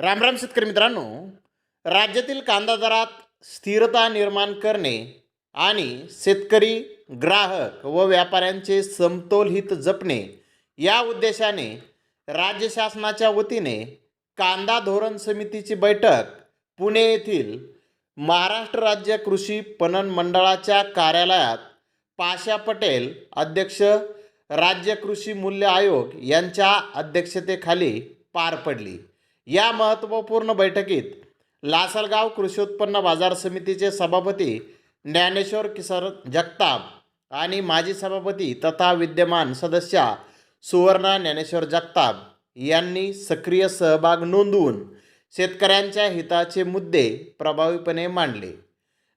रामराम शेतकरी मित्रांनो. राज्यातील कांदा दरात स्थिरता निर्माण करणे आणि शेतकरी ग्राहक व व्यापाऱ्यांचे समतोल हित जपणे या उद्देशाने राज्य शासनाच्या वतीने कांदा धोरण समितीची बैठक पुणे येथील महाराष्ट्र राज्य कृषी पणन मंडळाच्या कार्यालयात पाशा पटेल अध्यक्ष राज्य कृषी मूल्य आयोग यांच्या अध्यक्षतेखाली पार पडली. या महत्त्वपूर्ण बैठकीत लासलगाव कृषी उत्पन्न बाजार समितीचे सभापती ज्ञानेश्वर किसर जगताप आणि माजी सभापती तथा विद्यमान सदस्या सुवर्णा ज्ञानेश्वर जगताप यांनी सक्रिय सहभाग नोंदवून शेतकऱ्यांच्या हिताचे मुद्दे प्रभावीपणे मांडले.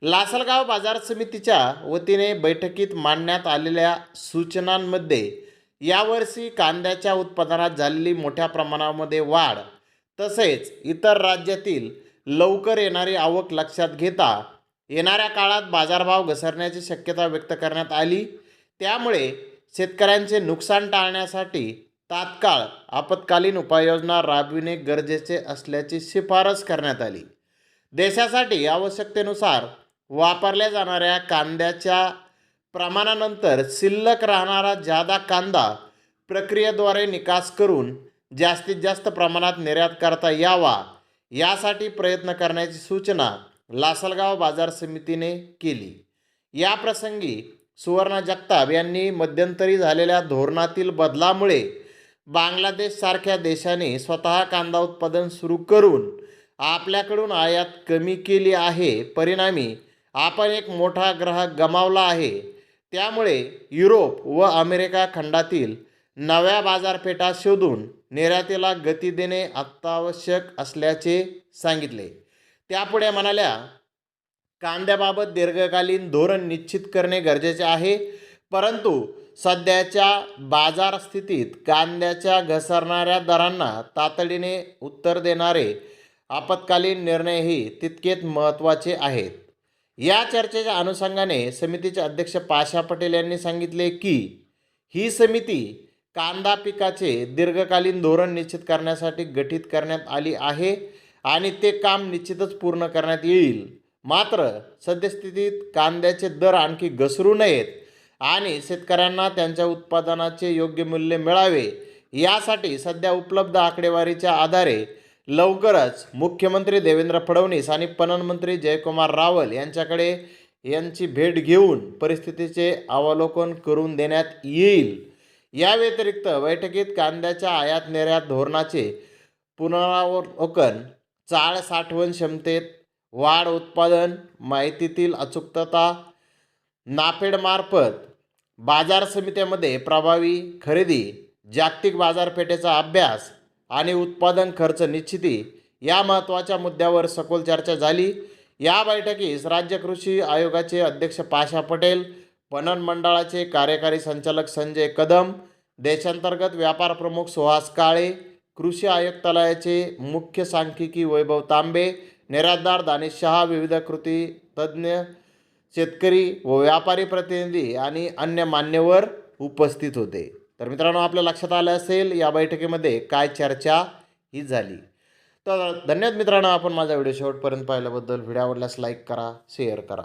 लासलगाव बाजार समितीच्या वतीने बैठकीत मांडण्यात आलेल्या सूचनांमध्ये यावर्षी कांद्याच्या उत्पादनात झालेली मोठ्या प्रमाणामध्ये वाढ तसेच इतर राज्यातील लवकर येणारी आवक लक्षात घेता येणाऱ्या काळात बाजारभाव घसरण्याची शक्यता व्यक्त करण्यात आली. त्यामुळे शेतकऱ्यांचे नुकसान टाळण्यासाठी तात्काळ आपत्कालीन उपाययोजना राबविणे गरजेचे असल्याची शिफारस करण्यात आली. देशासाठी आवश्यकतेनुसार वापरल्या जाणाऱ्या कांद्याच्या प्रमाणानंतर शिल्लक राहणारा जादा कांदा प्रक्रियेद्वारे निकास करून जास्तीत जास्त प्रमाणात निर्यात करता यावा. यासाठी प्रयत्न करण्याची सूचना लासलगाव बाजार समितीने केली. या प्रसंगी सुवर्ण जगताप यांनी मध्यंतरी झालेल्या धोरणातील बदलामुळे बांगलादेशसारख्या देशाने स्वतः कांदा उत्पादन सुरू करून आपल्याकडून आयात कमी केली आहे. परिणामी आपण एक मोठा ग्राहक गमावला आहे. त्यामुळे युरोप व अमेरिका खंडातील नव्या बाजारपेठा शोधून निर्यातीला गती देणे अत्यावश्यक असल्याचे सांगितले. त्यापुढे म्हणाल्या कांद्याबाबत दीर्घकालीन धोरण निश्चित करणे गरजेचे आहे परंतु सध्याच्या बाजार स्थितीत कांद्याच्या घसरणाऱ्या दरांना तातडीने उत्तर देणारे आपत्कालीन निर्णयही तितकेच महत्त्वाचे आहेत. या चर्चेच्या अनुषंगाने समितीचे अध्यक्ष पाशा पटेल यांनी सांगितले की ही समिती कांदा पिकाचे दीर्घकालीन धोरण निश्चित करण्यासाठी गठीत करण्यात आली आहे आणि ते काम निश्चितच पूर्ण करण्यात येईल. मात्र सद्यस्थितीत कांद्याचे दर आणखी घसरू नयेत आणि शेतकऱ्यांना त्यांच्या उत्पादनाचे योग्य मूल्य मिळावे यासाठी सध्या उपलब्ध आकडेवारीच्या आधारे लवकरच मुख्यमंत्री देवेंद्र फडणवीस आणि पणनमंत्री जयकुमार रावल यांच्याकडे यांची भेट घेऊन परिस्थितीचे अवलोकन करून देण्यात येईल. या व्यतिरिक्त बैठकीत कांद्याच्या आयात निर्यात धोरणाचे पुनरावलोकन चाळ साठवण क्षमतेत वाढ उत्पादन माहितीतील अचूकता नाफेडमार्फत बाजार समित्यामध्ये प्रभावी खरेदी जागतिक बाजारपेठेचा अभ्यास आणि उत्पादन खर्च निश्चिती या महत्त्वाच्या मुद्द्यावर सखोल चर्चा झाली. या बैठकीस राज्य कृषी आयोगाचे अध्यक्ष पाशा पटेल पणन मंडळाचे कार्यकारी संचालक संजय कदम देशांतर्गत व्यापार प्रमुख सुहास काळे कृषी आयुक्तालयाचे मुख्य सांख्यिकी वैभव तांबे निर्यातदार दानिश शहा विविध कृती तज्ज्ञ शेतकरी व व्यापारी प्रतिनिधी आणि अन्य मान्यवर उपस्थित होते. तर मित्रांनो आपल्या लक्षात आलं असेल या बैठकीमध्ये काय चर्चा ही झाली. तर धन्यवाद मित्रांनो आपण माझा व्हिडिओ शेवटपर्यंत पाहिल्याबद्दल. व्हिडिओ आवडल्यास लाईक करा शेअर करा.